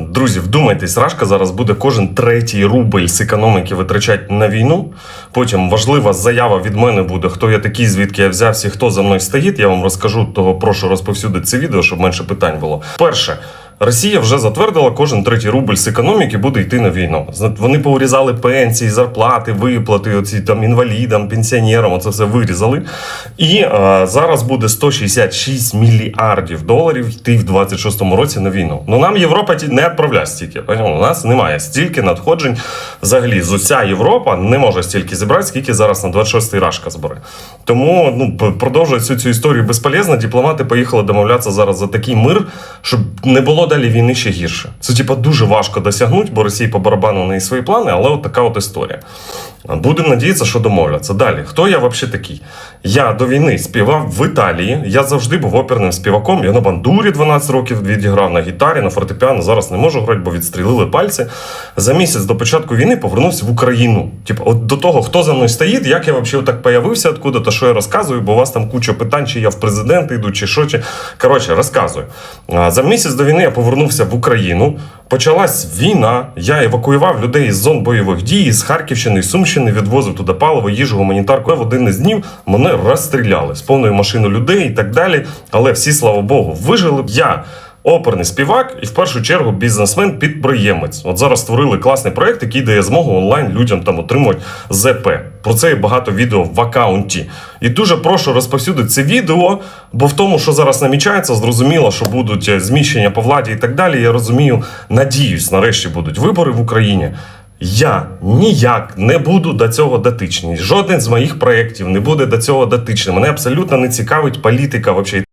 Друзі, вдумайтесь, Рашка зараз буде кожен третій рубль з економіки витрачати на війну. Потім важлива заява від мене буде, хто я такий, звідки я взявся, хто за мною стоїть. Я вам розкажу, того прошу розповсюдити це відео, щоб менше питань було. Перше. Росія вже затвердила, кожен третій рубль з економіки буде йти на війну. Вони поурізали пенсії, зарплати, виплати, оці там інвалідам, пенсіонерам. Оце все вирізали. І е, зараз буде 166 мільярдів доларів йти в 26-му році на війну. Ну нам Європа не відправляє стільки. У нас немає стільки надходжень. Взагалі, з уся Європа не може стільки зібрати, скільки зараз на 26-й рашка збере. Тому ну п- продовжують всю цю історію безполезно. Дипломати поїхали домовлятися зараз за такий мир, щоб не було далі війни ще гірше. Це типа дуже важко досягнути, бо Росії по барабану неї свої плани, але от така от історія. Будемо надіятися, що домовляться. Далі, хто я взагалі такий? Я до війни співав в Італії. Я завжди був оперним співаком. Я на бандурі 12 років відіграв на гітарі, на фортепіано. Зараз не можу грати, бо відстрілили пальці. За місяць до початку війни повернувся в Україну. Типу, от до того, хто за мною стоїть, як я взагалі так появився, откуда то що я розказую, бо у вас там куча питань, чи я в президенти йду, чи що. Чи... Коротше, розказую. За місяць до війни я повернувся в Україну. Почалась війна. Я евакуював людей з зон бойових дій з Харківщини, з Сумщини, відвозив туди паливо, їжу, гуманітарку. В один із днів мене розстріляли з повною машиною людей і так далі. Але всі, слава Богу, вижили. Я оперний співак і в першу чергу бізнесмен-підприємець. От зараз створили класний проект, який дає змогу онлайн людям там отримувати ЗП. Про це є багато відео в акаунті. І дуже прошу розповсюдити це відео, бо в тому, що зараз намічається, зрозуміло, що будуть е, зміщення по владі і так далі. Я розумію, надіюсь, нарешті будуть вибори в Україні. Я ніяк не буду до цього дотичний. Жоден з моїх проєктів не буде до цього дотичним. Мене абсолютно не цікавить політика. Взагалі.